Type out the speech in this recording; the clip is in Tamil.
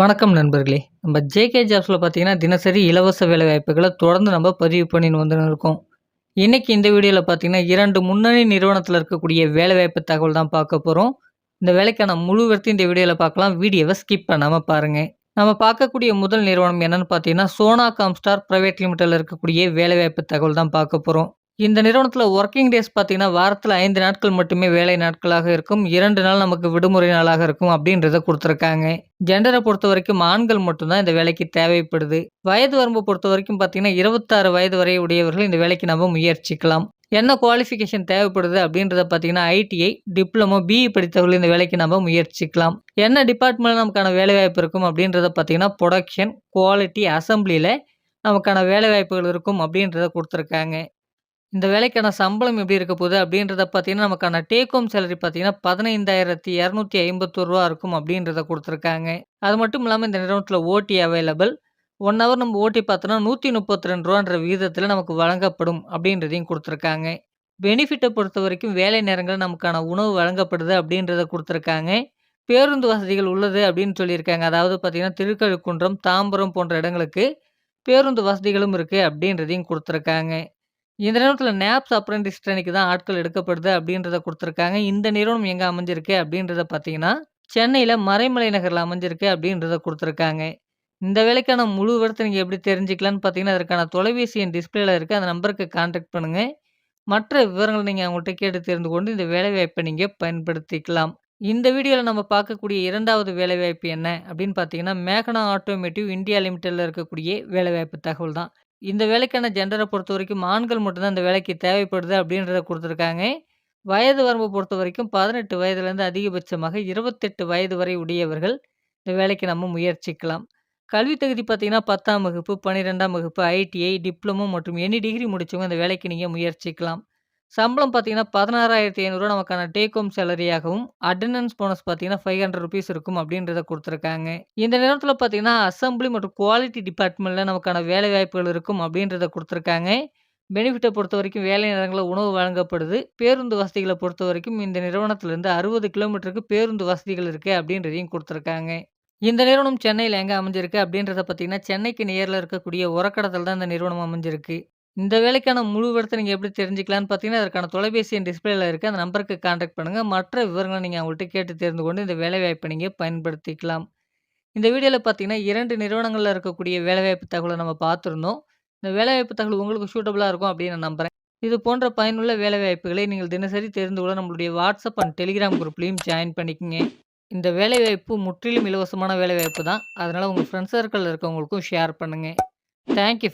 வணக்கம் நண்பர்களே. நம்ம ஜேகே ஜாப்ஸில் பார்த்தீங்கன்னா தினசரி இலவச வேலைவாய்ப்புகளை தொடர்ந்து நம்ம பதிவு பண்ணின்னு வந்துன்னு இருக்கோம். இன்றைக்கி இந்த வீடியோவில் பார்த்தீங்கன்னா இரண்டு முன்னணி நிறுவனத்தில் இருக்கக்கூடிய வேலைவாய்ப்பு தகவல் தான் பார்க்க போகிறோம் இந்த வேலைக்கான முழு வர்த்தி இந்த வீடியோவில் பார்க்கலாம். வீடியோவை ஸ்கிப் பண்ணாமல் பாருங்கள் நம்ம பார்க்கக்கூடிய முதல் நிறுவனம் என்னென்னு பார்த்தீங்கன்னா சோனா காம்ஸ்டார் ப்ரைவேட் லிமிட்டில் இருக்கக்கூடிய வேலைவாய்ப்பு தகவல் தான் பார்க்க போகிறோம் இந்த நிறுவனத்தில் ஒர்க்கிங் டேஸ் பார்த்தீங்கன்னா வாரத்தில் ஐந்து நாட்கள் மட்டுமே வேலை நாட்களாக இருக்கும். இரண்டு நாள் நமக்கு விடுமுறை நாளாக இருக்கும் அப்படின்றத கொடுத்துருக்காங்க. ஜெண்டரை பொறுத்த வரைக்கும் ஆண்கள் மட்டும்தான் இந்த வேலைக்கு தேவைப்படுது. வயது வரம்பு பொறுத்த வரைக்கும் பார்த்தீங்கன்னா இருபத்தாறு வயது வரை உடையவர்கள் இந்த வேலைக்கு நம்ம முயற்சிக்கலாம். என்ன குவாலிஃபிகேஷன் தேவைப்படுது அப்படின்றத பார்த்தீங்கன்னா ஐடிஐ டிப்ளமோ பிஇ படித்தவர்கள் இந்த வேலைக்கு நம்ம முயற்சிக்கலாம். என்ன டிபார்ட்மெண்ட் நமக்கான வேலைவாய்ப்பு இருக்கும் அப்படின்றத பார்த்தீங்கன்னா ப்ரொடக்ஷன் குவாலிட்டி அசம்பிளியில் நமக்கான வேலைவாய்ப்புகள் இருக்கும் அப்படின்றத கொடுத்துருக்காங்க. இந்த வேலைக்கான சம்பளம் எப்படி இருக்க போகுது அப்படின்றத பார்த்தீங்கன்னா, நமக்கான டேக் ஹோம் சேலரி பார்த்தீங்கன்னா, பதினைந்தாயிரத்தி இரநூத்தி 15,251 ரூபா இருக்கும் அப்படின்றத கொடுத்துருக்காங்க அது மட்டும் இல்லாமல் இந்த நிறுவனத்தில் ஓட்டி அவைலபிள். ஒன் ஹவர் நம்ம ஓட்டி பார்த்தோன்னா நூற்றி முப்பத்தி ரெண்டு ரூபான்ற விகிதத்தில் நமக்கு வழங்கப்படும் அப்படின்றதையும் கொடுத்துருக்காங்க பெனிஃபிட்டை பொறுத்த வரைக்கும் வேலை நேரங்களில் நமக்கான உணவு வழங்கப்படுது அப்படின்றத கொடுத்துருக்காங்க பேருந்து வசதிகள் உள்ளது அப்படின்னு சொல்லியிருக்காங்க. அதாவது பார்த்திங்கன்னா திருக்கழுக்குன்றம், தாம்பரம் போன்ற இடங்களுக்கு பேருந்து வசதிகளும் இருக்குது அப்படின்றதையும் கொடுத்துருக்காங்க இந்த நிறுவனத்தில் நேப்ஸ் அப்ரெண்டிஸ் ட்ரெயினிக்கு தான் ஆட்கள் எடுக்கப்படுது அப்படின்றத கொடுத்துருக்காங்க. இந்த நிறுவனம் எங்கே அமைஞ்சிருக்கு அப்படின்றத பார்த்தீங்கன்னா சென்னையில் மறைமலை நகரில் அமைஞ்சிருக்கு அப்படின்றத கொடுத்துருக்காங்க. இந்த வேலைக்கான முழு விவரத்தை நீங்கள் எப்படி தெரிஞ்சுக்கலான்னு பார்த்தீங்கன்னா அதற்கான தொலைபேசி எண் டிஸ்பிளேல இருக்குது அந்த நம்பருக்கு கான்டாக்ட் பண்ணுங்கள் மற்ற விவரங்களை நீங்கள் அவங்கள்ட்ட கேட்டு தெரிந்து கொண்டு இந்த வேலைவாய்ப்பை நீங்கள் பயன்படுத்திக்கலாம். இந்த வீடியோவில் நம்ம பார்க்கக்கூடிய இரண்டாவது வேலைவாய்ப்பு என்ன அப்படின்னு பார்த்தீங்கன்னா மேகனா ஆட்டோமேட்டிவ் இந்தியா லிமிட்டடில் இருக்கக்கூடிய வேலைவாய்ப்பு தகவல் தான். இந்த வேலைக்கான ஜெண்டரை பொறுத்த வரைக்கும் ஆண்கள் மட்டும்தான் இந்த வேலைக்கு தேவைப்படுது அப்படின்றத கொடுத்துருக்காங்க. வயது வரம்பு பொறுத்த வரைக்கும் பதினெட்டு வயதுலேருந்து அதிகபட்சமாக இருபத்தெட்டு வயது வரை உடையவர்கள் இந்த வேலைக்கு நம்ம முயற்சிக்கலாம். கல்வி தகுதி பார்த்தீங்கன்னா பத்தாம் வகுப்பு பன்னிரெண்டாம் வகுப்பு ஐடிஐ டிப்ளமோ மற்றும் எனி டிகிரி முடித்தவங்க இந்த வேலைக்கு நீங்கள் முயற்சிக்கலாம். சம்பளம் பார்த்தீங்கன்னா பதினாறாயிரத்தி ஐநூறுரூவா நமக்கான டேக் ஹோம் சேலரியாகவும் அட்டண்டன்ஸ் போனஸ் பார்த்தீங்கன்னா ஃபைவ் ஹண்ட்ரட் ருபீஸ் இருக்கும் அப்படின்றத கொடுத்துருக்காங்க. இந்த நேரத்தில் பார்த்தீங்கன்னா அசம்பிளி மற்றும் குவாலிட்டி டிபார்ட்மெண்ட்டில் நமக்கான வேலை வாய்ப்புகள் இருக்கும் அப்படின்றத கொடுத்துருக்காங்க. பெனிஃபிட்டை பொறுத்த வரைக்கும் வேலை நேரங்களில் உணவு வழங்கப்படுது. பேருந்து வசதிகளை பொறுத்த வரைக்கும் இந்த நிறுவனத்திலேருந்து அறுபது கிலோமீட்டருக்கு பேருந்து வசதிகள் இருக்குது அப்படின்றதையும் கொடுத்துருக்காங்க. இந்த நிறுவனம் சென்னையில் எங்கே அமைஞ்சிருக்கு அப்படின்றத பார்த்தீங்கன்னா சென்னைக்கு நேரில் இருக்கக்கூடிய உரக்கடத்தில் தான் இந்த நிறுவனம் அமைஞ்சிருக்கு. இந்த வேலைக்கான முழு விவரத்தை நீங்கள் எப்படி தெரிஞ்சுக்கலான்னு பார்த்தீங்கன்னா, அதற்கான தொலைபேசி எண் டிஸ்பிளேல இருக்குது அந்த நம்பருக்கு காண்டாக்ட் பண்ணுங்கள் மற்ற விவரங்களை நீங்கள் அவங்கள்ட்ட கேட்டு தெரிந்து கொண்டு இந்த வேலைவாய்ப்பை நீங்கள் பயன்படுத்திக்கலாம். இந்த வீடியோவில் பார்த்தீங்கன்னா, இரண்டு நிறுவனங்களில் இருக்கக்கூடிய வேலைவாய்ப்பு தகவலை நம்ம பார்த்துருந்தோம். இந்த வேலைவாய்ப்பு தகவல் உங்களுக்கு சூட்டபுளாக இருக்கும் அப்படின்னு நான் நம்புகிறேன் இது போன்ற பயனுள்ள வேலைவாய்ப்புகளை நீங்கள் தினசரி தெரிந்து கொள்ள நம்மளுடைய வாட்ஸ்அப் அண்ட் டெலிகிராம் குரூப்லயும் ஜாயின் பண்ணிக்கங்க. இந்த வேலைவாய்ப்பு முற்றிலும் இலவசமான வேலைவாய்ப்பு தான். அதனால் உங்கள் ஃப்ரெண்ட்ஸ் சர்க்கிளில் இருக்கவங்களுக்கும் ஷேர் பண்ணுங்கள் தேங்க் யூ